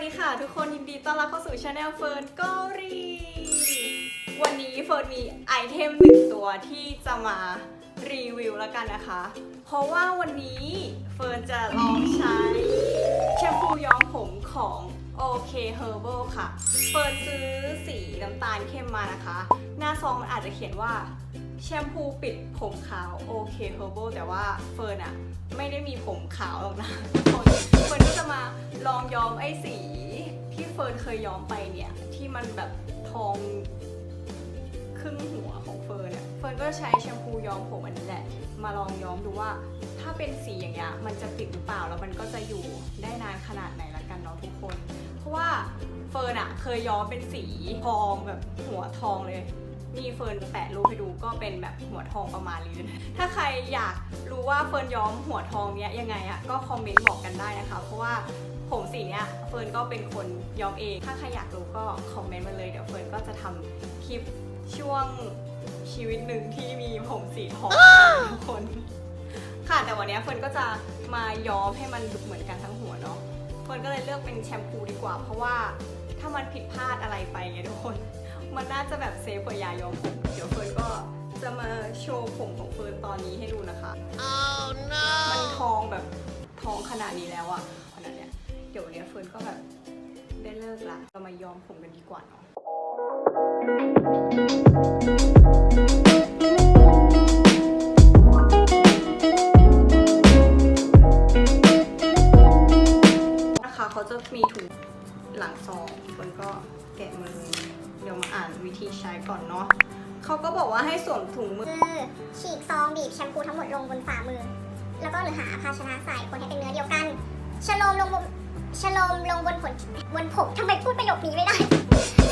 วัสดีค่ะทุกคนยินดีต้อนรับเข้าสู่ช anel เฟิร์นกอรีวันนี้เฟิร์นมีไอเทมหนึ่งตัวที่จะมารีวิวแล้วกันนะคะ เพราะว่าวันนี้เฟิร์นจะลองใช้แชมพูย้อมผมของ OK Herbal ค่ะ เฟิร์นซื้อสีน้ำตาลเข้มมานะคะ หน้าซองมันอาจจะเขียนว่า แชมพูปิดผมขาว OK Herbal แต่ว่าเฟิร์นอะไม่ได้มีผมขาวหรอกนะทุกคนเฟิร์นก็จะมาลองย้อมไอ้สี ที่เฟิร์นเคยย้อมไปเนี่ย ที่มันแบบทองครึ่งหัวของเฟิร์นอะเฟิร์นก็ใช้แชมพูย้อมผมอันนี้แหละ มาลองย้อมดูว่า ถ้าเป็นสีอย่างเงี้ยมันจะติดหรือเปล่าแล้วมันก็จะอยู่ได้นานขนาดไหนละกันเนาะทุกคน เพราะว่าเฟิร์นอะเคยย้อมเป็นสีทองแบบหัวทองเลย นี่เฟิร์นแปะรูปให้ดูก็เป็นแบบหัวทองประมาณนี้ถ้าใครอยากรู้ว่าเฟิร์นย้อมหัวทองเนี้ยยังไงอะก็คอมเมนต์บอกกันได้นะคะ เพราะว่าผมสีเนี้ยเฟิร์นก็เป็นคนย้อมเอง ถ้าใครอยากรู้ก็คอมเมนต์มาเลยเดี๋ยวเฟิร์นก็จะทำคลิปช่วงชีวิตหนึ่งที่มีผมสีทองทุกคน ค่ะแต่วันนี้เฟิร์นก็จะมาย้อมให้มันดูเหมือนกันทั้งหัวเนาะเฟิร์นก็เลยเลือกเป็นแชมพูดีกว่า เพราะว่าถ้ามันผิดพลาดอะไรไปไงทุกคน มันน่าจะแบบเซฟกว่ายาย้อมผมเดี๋ยวเฟิร์นก็จะมาโชว์ผมของเฟิร์นตอนนี้ให้ดูนะคะ Oh no! มันทองแบบทองขนาดนี้แล้วอะขนาดเนี้ยเดี๋ยววันเนี้ยเฟิร์นก็แบบได้เลิกละเรามาย้อมผมกันดีกว่าเนาะนะคะเขาจะมีถุงหลังซองเฟิร์นก็ แกะมือเดี๋ยวมาอ่านวิธีใช้ก่อนเนาะเขาก็บอกว่าให้สวมถุงมือ คือฉีกซองบีบแชมพูทั้งหมดลงบนฝ่ามือ แล้วก็หรือหาภาชนะใส่คนให้เป็นเนื้อเดียวกันชโลมลงบนชโลมลงบนผลบนผมทำไมพูดประโยคนี้ไม่ได้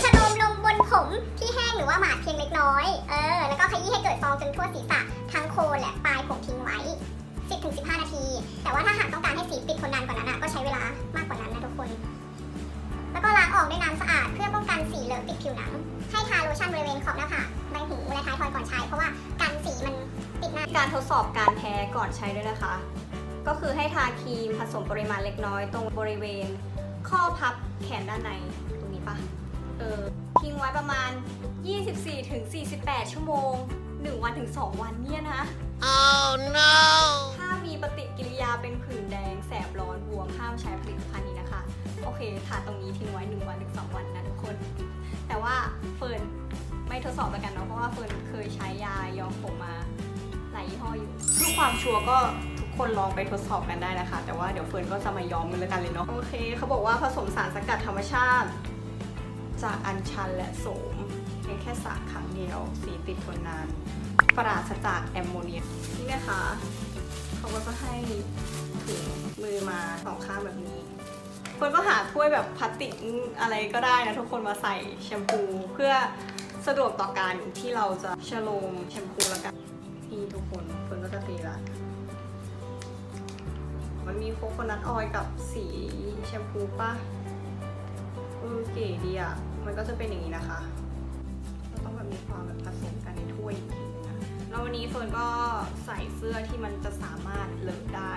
ชโลมลงบนผมที่แห้งหรือว่าหมาดเพียงเล็กน้อย เออ แล้วก็ขยี้ให้เกิดฟองจนทั่วศีรษะทั้งโคนและปลายผมทิ้งไว้ 10-15 นาที แต่ว่าถ้าหากต้องการให้สีปิดทนนานกว่านั้นอะ แล้วก็ล้างออกด้วยน้ำสะอาดเพื่อป้องกันสีเหลืองติดผิวหนัง ให้ทาโลชั่นบริเวณขอบหน้าผากใบหูและท้ายทอยก่อนใช้ เพราะว่ากันสีมันติดหน้าการทดสอบการแพ้ก่อนใช้ด้วยนะคะ ก็คือให้ทาครีมผสมปริมาณเล็กน้อยตรงบริเวณ ข้อพับแขนด้านในตรงนี้ปะเออทิ้งไว้ประมาณ 24-48 ชั่วโมง 1 วันถึง 2 วันเนี่ยนะ Oh no! ถ้ามีปฏิกิริยาเป็นผื่นแดง แสบร้อนบวมห้ามใช้ผลิตภัณฑ์นี้นะคะ โอเคทาตรงนี้ทิ้งไว้ 1 วันถึง2วันนะทุกคน แต่ว่าเฟิร์นไม่ทดสอบแล้วกันเนาะเพราะว่าเฟิร์นเคยใช้ยาย้อมผมมาหลายยี่ห้ออยู่เพื่อความชัวร์ก็ทุกคนลองไปทดสอบกันได้นะคะ แต่ว่าเดี๋ยวเฟิร์นก็จะมาย้อมกันเลยกันเลยเนาะโอเคเขาบอกว่าผสมสารสกัดธรรมชาติ จากอัญชันและโสมเพียงแค่สระครั้งเดียว สีติดทนนานปราศจากแอมโมเนียนี่นะคะ เขาก็ให้ถุงมือมาสองข้างแบบนี้เฟิร์นก็หาถ้วยแบบพลาสติกอะไรก็ได้นะทุกคนมาใส่แชมพูเพื่อสะดวกต่อการที่เราจะชโลมแชมพูแล้วกันนี่ทุกคนเฟิร์นก็จะเทละมันมีโคโคนัทออยกับสีแชมพูป่ะเออเก๋ดีอะ มันก็จะเป็นอย่างนี้นะคะแล้วต้องแบบมีความแบบผสมกันในถ้วยอีกที แล้ววันนี้เฟิร์นก็ใส่เสื้อที่มันจะสามารถเลอะได้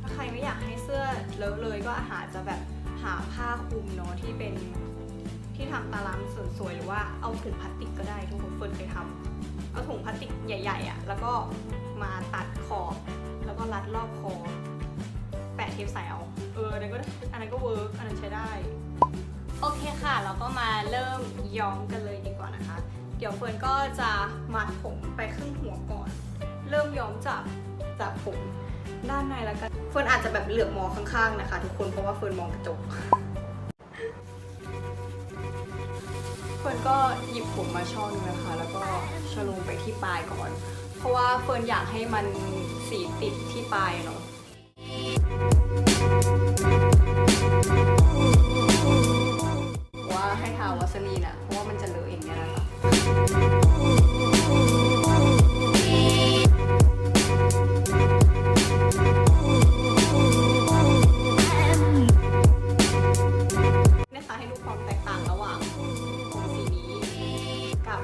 ถ้าใครไม่อยากให้เสื้อเลอะเลยก็อาจจะแบบหาผ้าคลุมเนาะที่เป็นที่ทำตารางสวยๆหรือว่าเอาถุงพลาสติกก็ได้ทุกคนเฟิร์นเคยทำเอาถุงพลาสติกใหญ่ๆอะแล้วก็มาตัดขอบแล้วก็รัดรอบคอแปะเทปใส่เอาเอออันนั้นก็อันนั้นก็เวิร์กอันนั้นใช้ได้ โอเคค่ะ เราก็มาเริ่มย้อมกันเลยดีกว่านะคะ เดี๋ยวเฟิร์นก็จะมัดผมไปครึ่งหัวก่อน เริ่มย้อมจากจากผมด้านในแล้วกัน เฟิร์นอาจจะแบบเหลือบมองข้างๆนะคะ ทุกคนเพราะว่าเฟิร์นมองกระจก เฟิร์นก็หยิบผมมาช่อนึงนะคะ แล้วก็ชะลมไปที่ปลายก่อน เพราะว่าเฟิร์นอยากให้มันสีติดที่ปลายเนาะ ให้ทาวาสลีนอะเพราะว่ามันจะเหลือเองเนี่ยนะคะนะคะให้ดูความแตกต่างระหว่างสีนี้กับ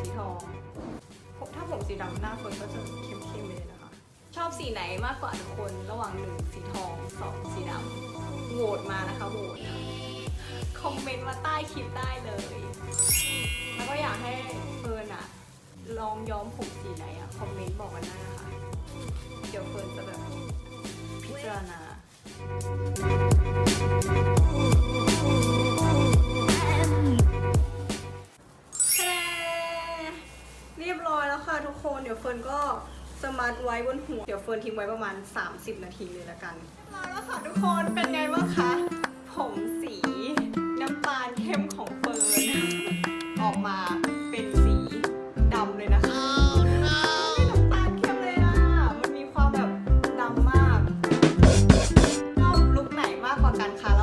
สีทองถ้าผมสีดำหน้าคนก็จะเข้มๆเลยนะคะ ชอบสีไหนมากกว่าทุกคนระหว่างหนึ่งสีทองสองสีดำโหวตมานะคะโหวต อมเมนต์มาใต้คลิปได้เลย แล้วก็อยากให้เฟิร์นอะลองย้อมผมสีไหนอะคอมเมนต์บอกกันได้นะคะ เดี๋ยวเฟิร์นจะแบบพิจารณาแช่เรียบร้อยแล้วค่ะทุกคน เดี๋ยวเฟิร์นก็จะมัดไว้บนหัว เดี๋ยวเฟิร์นทิ้งไว้ประมาณ 30 นาทีเลยละกัน มาแล้วค่ะทุกคน เป็นไงบ้างคะ กว่ากันค่ะ